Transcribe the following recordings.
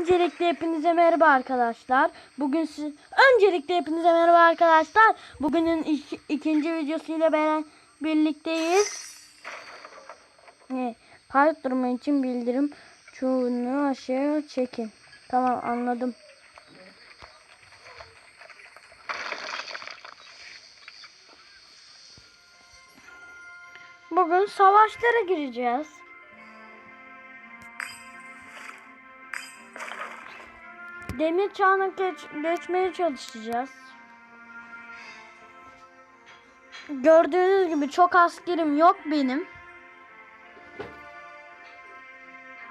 Öncelikle hepinize merhaba arkadaşlar. Bugün siz öncelikle hepinize merhaba arkadaşlar. Bugünün iki- ikinci videosuyla beraber birlikteyiz. Ne? Kayıt durumu için bildirim çoğunu aşağı çekin. Tamam anladım. Bugün savaşlara gireceğiz. Demir çağına geç, geçmeye çalışacağız. Gördüğünüz gibi çok askerim yok benim.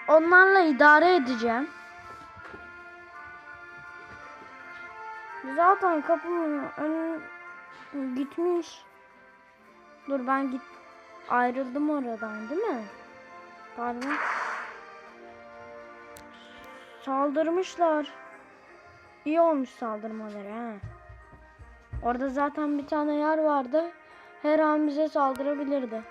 Onlarla idare edeceğim. Zaten kapımın önü gitmiş. Dur ben git ayrıldım oradan değil mi? Pardon. Saldırmışlar. İyi olmuş saldırmaları ha. Orada zaten bir tane yer vardı. Her an bize saldırabilirdi.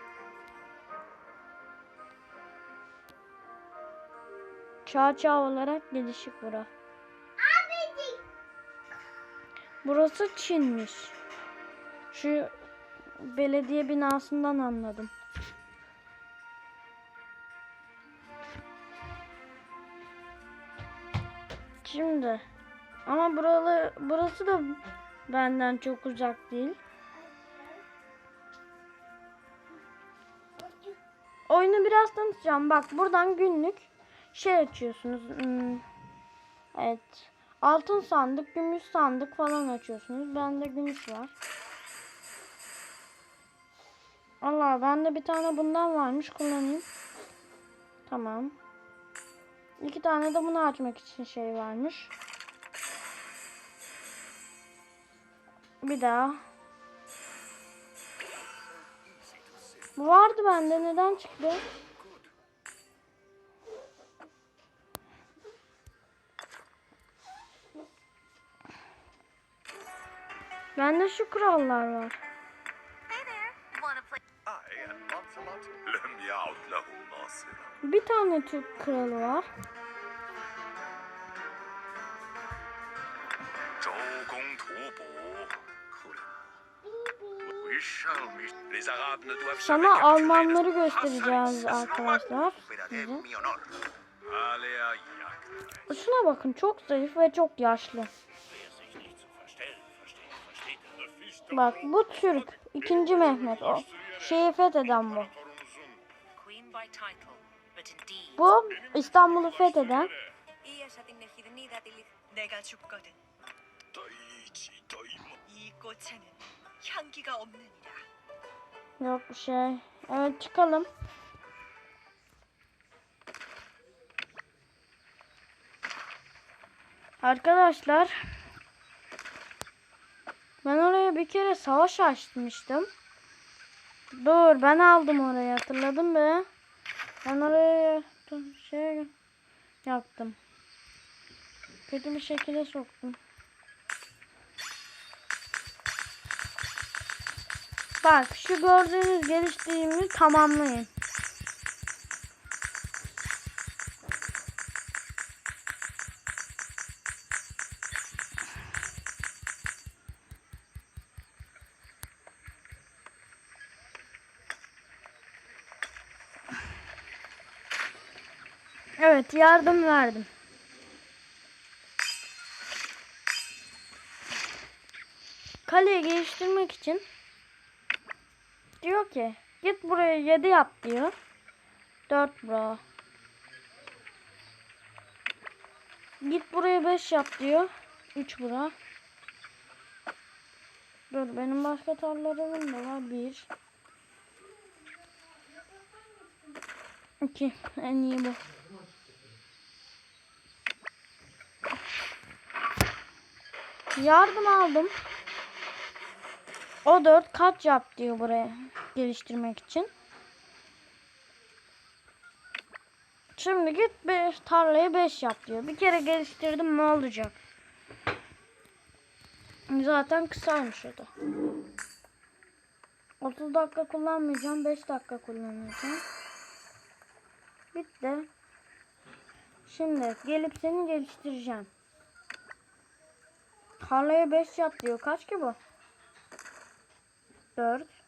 Çağ çağ olarak gelişik bura. Burası Çin'miş. Şu belediye binasından anladım. Şimdi ama buralı burası da benden çok uzak değil. Oyunu biraz tanıtacağım. Bak buradan günlük şey açıyorsunuz. Hmm, Evet. Altın sandık, gümüş sandık falan açıyorsunuz. Bende gümüş var. Allah bende bir tane bundan varmış kullanayım. Tamam. İki tane de bunu açmak için şey varmış. Bir daha. Bu vardı bende neden çıktı? Bende şu kurallar var. Bir tane Türk kralı var. Sana Almanları göstereceğiz arkadaşlar. Size. Şuna bakın çok zayıf ve çok yaşlı. Bak bu Türk. ikinci Mehmet o. Şeyi fetheden bu. Bu İstanbul'u fetheden. 꽃에는 향기가 없느니라. Yok bir şey. Evet çıkalım. Arkadaşlar. Ben oraya bir kere savaş açmıştım. Dur ben aldım orayı hatırladın mı? Ben oraya şey yaptım. Kötü bir şekilde soktum. Bak şu gördüğünüz geliştiğimi tamamlayın. Evet yardım verdim. Kaleyi geliştirmek için diyor ki git buraya 7 yap diyor. 4 bura. Git buraya 5 yap diyor. 3 bura. Dur benim başka tarlalarım da var. 1 2 en iyi bu. Yardım aldım. O 4 kaç yap diyor buraya geliştirmek için. Şimdi git bir tarlayı 5 yap diyor. Bir kere geliştirdim ne olacak? Zaten kısaymış o da. 30 dakika kullanmayacağım. 5 dakika kullanacağım. Bitti. Şimdi gelip seni geliştireceğim. Harlaya 5 yat diyor. Kaç ki bu? 4.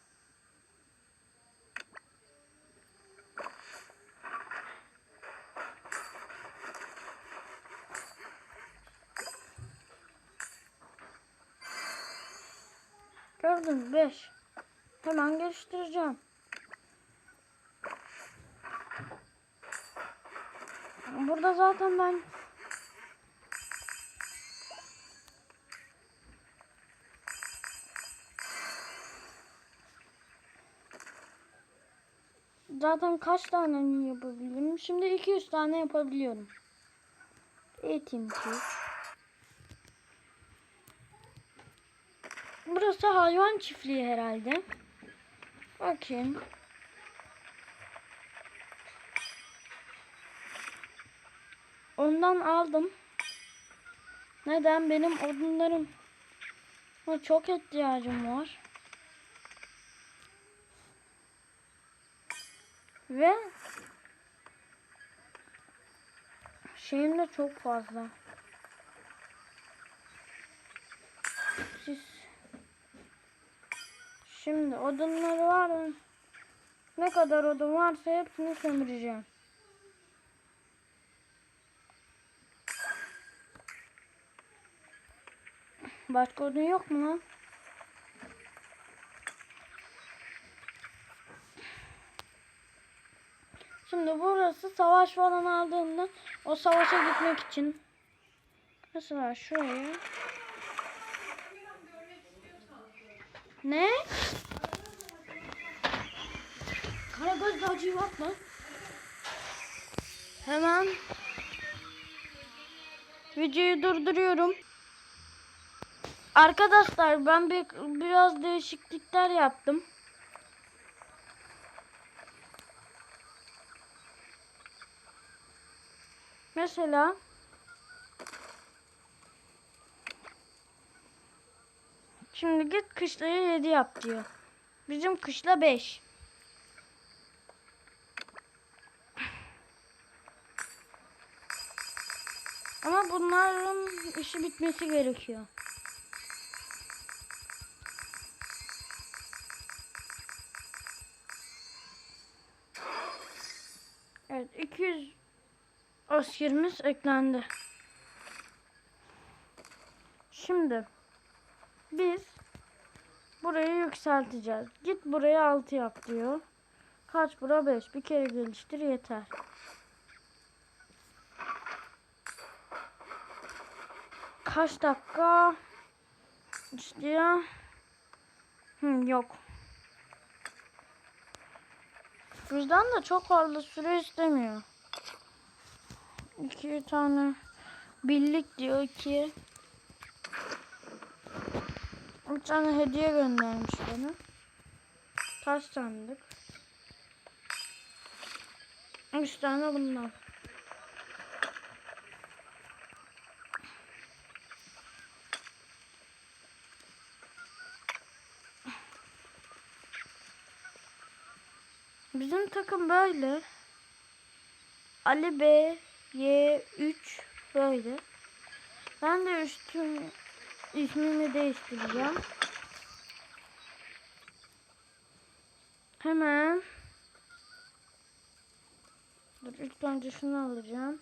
Gördün 5. Hemen geliştireceğim. Burada zaten ben Zaten kaç tane yapabilirim? Şimdi 200 tane yapabiliyorum. Eğitimci. Burası hayvan çiftliği herhalde. Bakayım. Ondan aldım. Neden? Benim odunlarım çok ihtiyacım var. Ve şeyim de çok fazla. Siz Şimdi odunları var? Ne kadar odun varsa hepsini sömüreceğim. Başka odun yok mu lan? Şimdi burası savaş falan aldığında o savaşa gitmek için mesela şuraya ne? Karagöz dağcıyı yapma. Hemen videoyu durduruyorum. Arkadaşlar ben bir, biraz değişiklikler yaptım. Mesela Şimdi git kışlaya 7 yap diyor. Bizim kışla 5. Ama bunların işi bitmesi gerekiyor. Evet 200 askerimiz eklendi. Şimdi biz burayı yükselteceğiz. Git buraya 6 yap diyor. Kaç bura 5. Bir kere geliştir yeter. Kaç dakika istiyor? Hı, yok. Bizden de çok fazla süre istemiyor. İki tane birlik diyor ki bir tane hediye göndermiş bana. Kaç sandık? Üç tane bundan. Bizim takım böyle. Ali B, Y 3 böyle. Ben de üstüm ismini değiştireceğim. Hemen Dur ilk önce şunu alacağım.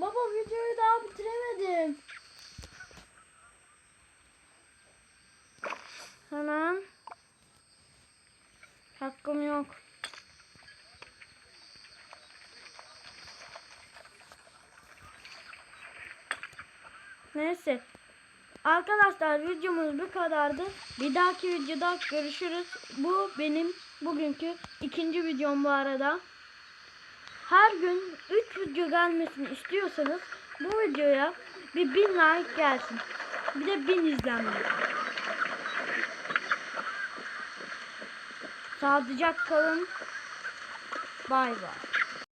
Baba videoyu daha bitiremedim. Hemen. Hakkım yok. Neyse. Arkadaşlar videomuz bu kadardı. Bir dahaki videoda görüşürüz. Bu benim bugünkü ikinci videom bu arada her gün 3 video gelmesini istiyorsanız bu videoya bir 1000 like gelsin. Bir de 1000 izlenme. Sağlıcakla kalın. Bay bay.